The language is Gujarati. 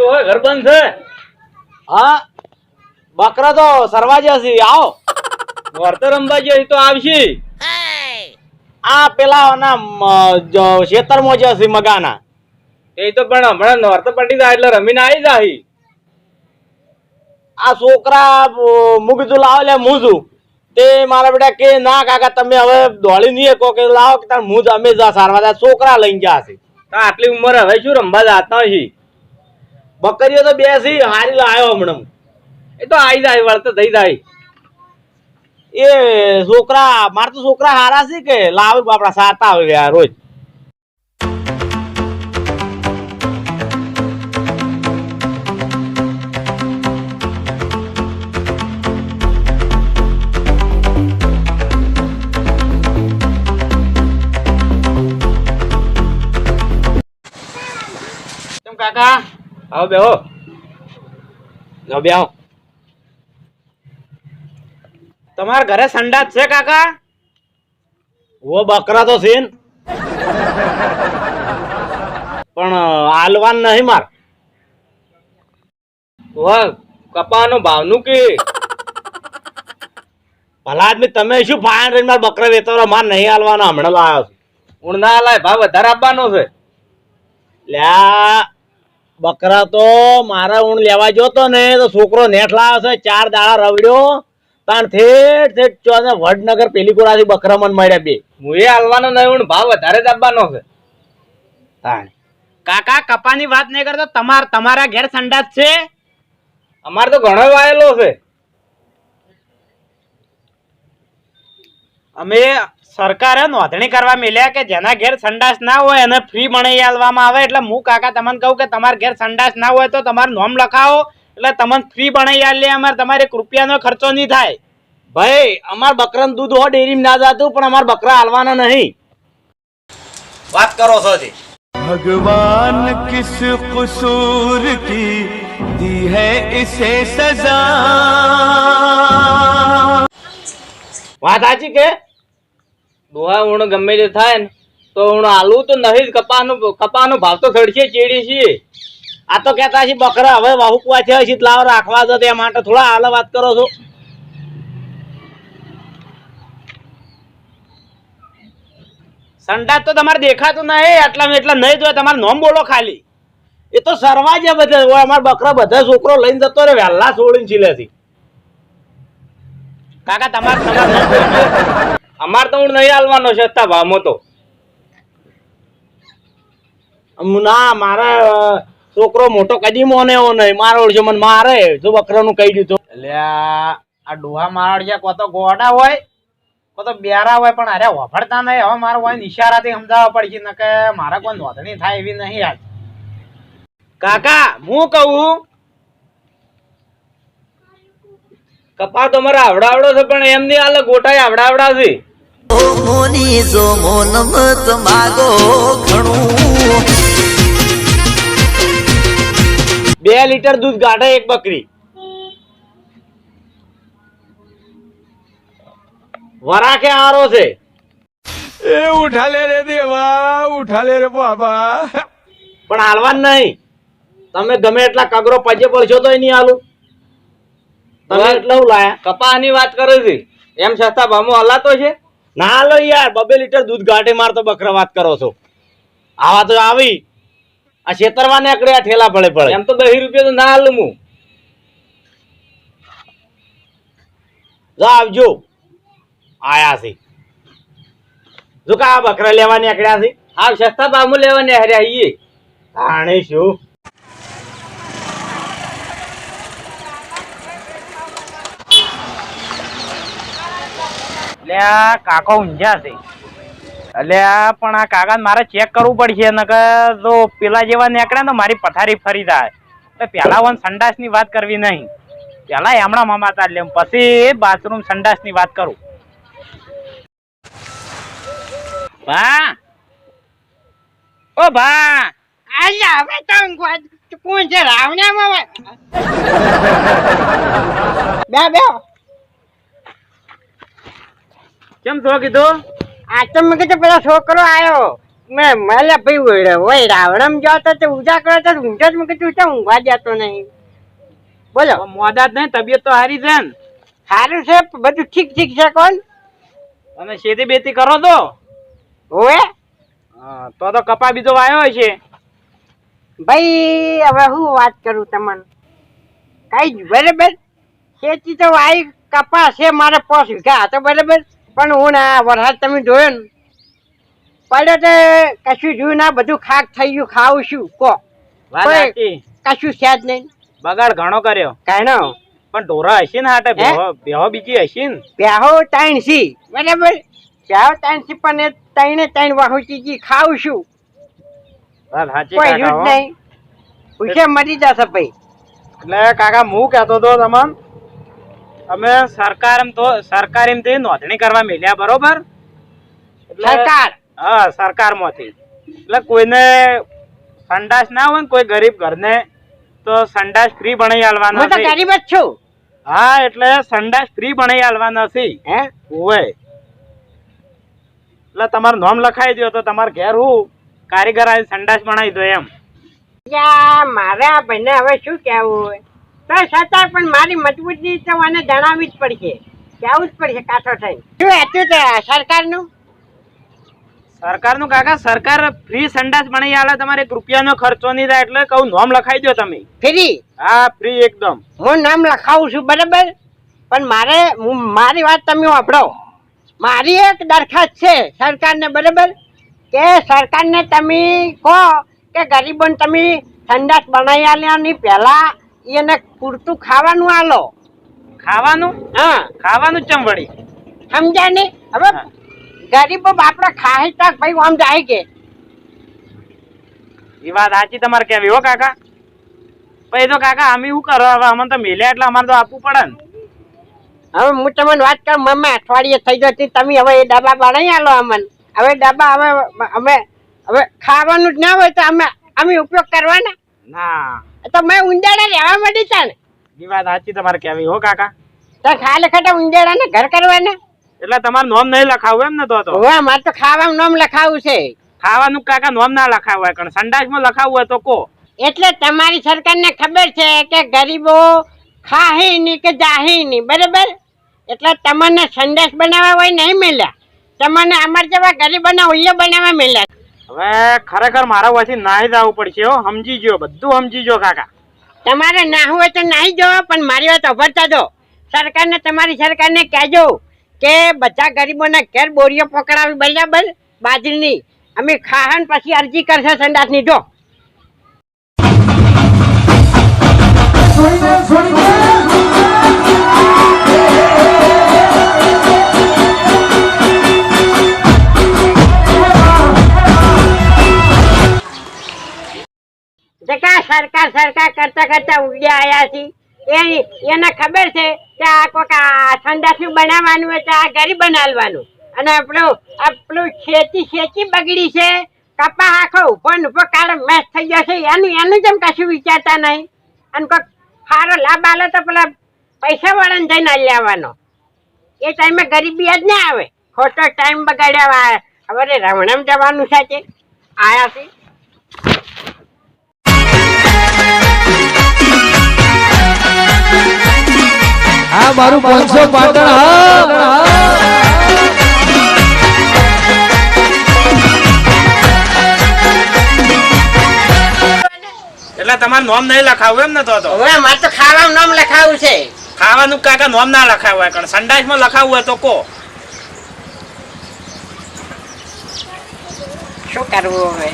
ડોહે ઘર બંધ છે? હા બકરા તો સરવા જશે આવો. વર્તર રમવા જઈએ તો આવશે. આ પેલા ના ખેતરમાં જશે મગાના. એ તો પણ હમણાં નોરતો પડી જાય એટલે રમીને આવી જાય. આ છોકરા અ, મું કીધું લે હું તે મારા બેટા કે ના કાકા તમે હવે દોડી નહીં કહો કે લાવો કે તાર હું અમે જા સારવા છોકરા લઈને જશે તો આટલી ઉંમર હવે શું રમવા જાતા હી બકરીઓ તો બેસી હારી લાયો હમણાં. એ તો આવી જાય, વળતે થઈ જાય. એ છોકરા, મારે તો છોકરા હારા છે કે? લાવ આપણા સાતા આવે ગયા રોજ. કાકા? આવો બેહો. જાઓ બેહો. આવો તમારા ઘરે સંડાસ છે કાકા? ઓ બકરા તો છે પણ આલવાન નહીં માર. વાહ કપાનો ભાવનું કે? ભલા આદમી તમે શું ફાયર રહીને મારા બકરા વેતો માર નહીં હાલવાના હમણાં લાવ્યો છું. ઉણના લાય ભાવ વધારે આપવાનો છે. લ્યા બકરા તો મારા ઊણ લેવા જોતો ને તો છોકરો નેઠ લાવશે છે ચાર દાડા રવડ્યો. તાણ થેટ થેટ ચોને વડનગર પેલી કોરાથી બકરા મન મળ્યા બે. હું એ હાલવાનો નહીં ઊણ ભાવ વધારે દાબવાનો છે. તાણ. કાકા કપાની વાત નહીં કરતો તમાર તમારા ઘેર સંડાસ છે? અમારે તો ઘણો વાયેલો છે. અમે સરકારે નોંધણી કરવા મળ્યા કે જેના ઘેર સંડાસ ના હોય અને ફ્રી મણી આલવામાં આવે એટલે હું કાકા તમને કહું કે તમારા ઘેર સંડાસ ના હોય તો તમારું નોમ લખાવો. એટલે તમને ફ્રી બનાવી આલે અમારે તમારે એક રૂપિયાનો ખર્ચો નહીં થાય. ભાઈ અમાર બકરાનું દૂધ હો ડેરીમાં ના જાતું પણ અમાર બકરા હાલવાના નહીં. વાત કરો છો જી ભગવાન કિસ કસૂર કી દી હૈ ઇસે સજા. વાત આજી કે? ડોહા ઉણ ગમે તે થાય ને, તો ઉણ આલુ તો નહીં જ, કપાનો કપાનો ભાવ તો થડશે ચેડી છીએ આ તો કહેતા છે, બકરા, હવે વાહુકવા છે છે લાવ રાખવા દો, તે માટે થોડા હાલ વાત કરો છો. સંડાસ તો તમારે દેખાતું નહીં એટલા એટલા નહીં જોય, તમારે નોમ બોલો ખાલી. એ તો સરવા છે બધા અમારા બકરા બધા છોકરો લઈને જતો રે વહેલા છોડીને છીલેથી. કાકા, તમારે તમારે. અમારે તો હું નહીં હાલવાનો છે સસ્તા ભામો તો ના મારા છોકરો મોટો કદી મોને એવો નહીં. મારો છે મને મારે. જો બકરાનું કહી દીધું. એટલે આ આ ડોહા મારા છે કો તો ગોડા હોય કો તો બેરા હોય પણ અરે વફડતા નહીં. હવે મારો હોય ઈશારાથી સમજાવવા પડશે ને કે મારે કોઈ નોંધણી થાય એવી નહીં આજ કાકા હું કહું? કપા તો મારા આવડાવડો છે પણ એમ નહીં હાલે ગોટાય આવડાવડા છે. મોની જો મોન મત માગો ઘણું. બે લીટર દૂધ ગાઢે એક બકરી. વરા કે આરો છે? એ ઉઠાલે રે દેવા ઉઠાલે રે બાબા. પણ હાલવાન નહીં. તમે ગમે એટલા કગરો પજે પડશો તો નહીં હાલું. તમે એટલું લાયા. કપાની વાત કરો છે. એમ છતાં ભમો હલાતો છે. ના લો યાર બબે લીટર દૂધ ગાંઠે મારતો બકરા વાત કરો છો. આવા તો આવી. આ છેતરવા નીકળે આ ઠેલા પડે પડે એમ તો દહી રૂપિયા તો ના હાલું હું. જો આવજો. આયા છે. જો કા બકરા લેવા નીકળ્યા છે? હા સસ્તા ભાવમાં લેવાની હારે આવીએ આણે શું? આ કાકો ઊંઝા છે. એટલે આ પણ આ કાકા મારે ચેક કરવું પડશે નકર જો પેલા જેવા નીકળે ને મારી પથારી ફરી જાય. એટલે પેલા વન સંડાસની વાત કરવી નહીં. પેલા એમણા મામા તાર લે પછી બાથરૂમ સંડાસની વાત કરું. ભા ઓ ભા અલ્યા હવે તો કોણ છે? રાવણામાં બે બે. કેમ છો કીધું? આ તો મેં કીધું પેલા છોકરો આવ્યો મેં મેલે ભાઈ વળે વય રાવણમ જતો ઊજા કરે તો ઊંઘે જ મેં કીધું તો ઊંઘવા જતો નહીં. બોલો. મોદા મોડા જ નહીં તબિયત તો હારી છે ને? સારું છે બધું ઠીક ઠીક છે કોણ? તમે શેતી બેતી કરો તો હોવે. હા, તો તો કપા બીજો વાયો છે ભાઈ હવે હું વાત કરું તમને? કઈ જ બરાબર? ખેતી તો વાય કપાસ છે મારે પોસ વીઘા તો બરાબર? પણ હું ના વરસાદ તમે જોયો ને પડ્યો તો કશું જોયું ના બધું ખાક થઈ ગયું ખાવું શું કો. કશું છે જ નહીં. બગાડ ઘણો કર્યો. કાંઈ પણ ઢોરા હશે ને હાટે બેહો બીજી હશે ને? બેહો ત્રણ સી બરાબર? બેહો ત્રણ સી પણ એ ત્રણે ત્રણ વાહુ ચીજી ખાવું શું કોઈ જ નહીં. પૂછે મરી જશે ભાઈ. એટલે કાકા હું કહેતો હતો તમને અમે સરકાર એમ તો સરકાર એમ થી નોંધણી કરવા મેલ્યા બરોબર? સરકાર? હા સરકારમાંથી. એટલે કોઈને સંડાસ ના હોય ને કોઈ ગરીબ ઘરને તો સંડાસ ફ્રી બનાવી આલવા હું તો ગરીબ જ છું. હા એટલે સંડાસ ફ્રી બનાવી આલવાના છે. હે? હોય એટલે તમારું નામ લખાઈ દો તો તમારે ઘેર હું કારીગર આવી સંડાસ બનાવી દો એમ. મારા ભાઈને હવે શું કહેવું હોય? તો છતાં પણ મારી મજબૂતી તો મને જણાવવી જ પડશે. કહેવું જ પડશે કાઠો થઈને. શું હતું તે સરકારનું? સરકારનું કાકા સરકાર ફ્રી સંડાસ બનાવી આલે તમારે એક રૂપિયાનો ખર્ચો નહીં થાય એટલે કહું નામ લખાઈ દો તમે. ફ્રી? હા ફ્રી એકદમ. હું નામ લખાવું છું બરાબર? પણ મારે હું મારી વાત તમે વાપરો. મારી એક દરખાસ્ત છે સરકારને બરાબર? કે સરકારને તમે કહો કે ગરીબોને તમે સંડાસ બનાવી આલ્યાની પહેલા એને પૂરતું ખાવાનું આલો. ખાવાનું? હા. ખાવાનું ચમ વળી? સમજાય ને હવે ગરીબો બાપડા તક ભાઈ આમ જાય કે? એ વાત સાચી તમારે કેવી હો કાકા. પછી તો કાકા અમે શું કરો હવે? અમને તો મેલ્યા એટલે અમારે તો આપવું પડે ને. હવે હું તમને વાત કરું મમ્મા અઠવાડિયે થઈ જતી તમે હવે એ ડબ્બા બનાવી આલો અમને. હવે ડબ્બા હવે અમે હવે ખાવાનું જ ના હોય તો અમે અમે ઉપયોગ કરવાના? ના. તો મેં ઉંદેડા રહેવા માંડી તા ને? એ વાત સાચી તમારે કહેવી હો કાકા. તો ખા ખટા ઉંદેડા ને ઘર કરવાના? એટલે તમારું નોમ નહીં લખાવું એમ ને તો તો. હવે મારે તો ખાવાનું નામ લખાવું છે. ખાવાનું કાકા નોમ ના લખાવું હોય કારણ સંડાસમાં લખાવું હોય તો કો. એટલે તમારી સરકારને ખબર છે કે ગરીબો ખાહી નહીં કે જાહી નહીં બરાબર? એટલે તમને સંદેશ બનાવવા હોય નહીં મળ્યા. તમને અમાર જેવા ગરીબોના ઉલ્લો બનાવવા મળ્યા. હવે ખરેખર મારા વયથી નાહી જવું પડશે હો. સમજી ગયો બધું સમજી ગયો કાકા. તમારે નાહું હોય તો નાહી જોવો પણ મારી વાત અભરતા દો. સરકારને તમારી સરકારને કહેજો કે બધા ગરીબોના ઘેર બોરીઓ પકડાવી બરાબર? બાજરીની. અમે ખાહન પછી અરજી કરશે સંડાસની. જો. જકા સરકાર સરકાર કરતા કરતા ઉડ્યા આયા છે. એ એને ખબર છે કે આ કોક આ સંડાસનું બનાવવાનું હોય તો આ ગરીબ બનાવવાનું. અને આપણું આપણું ખેતી ખેતી બગડી છે. કપા આખો ઊભો ઊભો કાળો મેચ થઈ ગયો છે. એનું એનું જેમ કશું વિચારતા નહીં. અને કોઈક સારો લાભ આલે તો પેલા પૈસા વાળાને જઈને લેવાનો એ ટાઈમે ગરીબી જ ના આવે. ખોટો ટાઈમ બગાડ્યા હવે રમણમ જવાનું છે તે આ મારું પાંચસો પાટણ હા એટલે તમારું નોમ નહીં લખાવું એમ ને તો તો? હવે મારે તો ખાવાનું નામ લખાવું છે. ખાવાનું કાકા નોમ ના લખાવું હોય કારણ સંડાસમાં લખાવું હોય તો કો. શું કરવું હવે?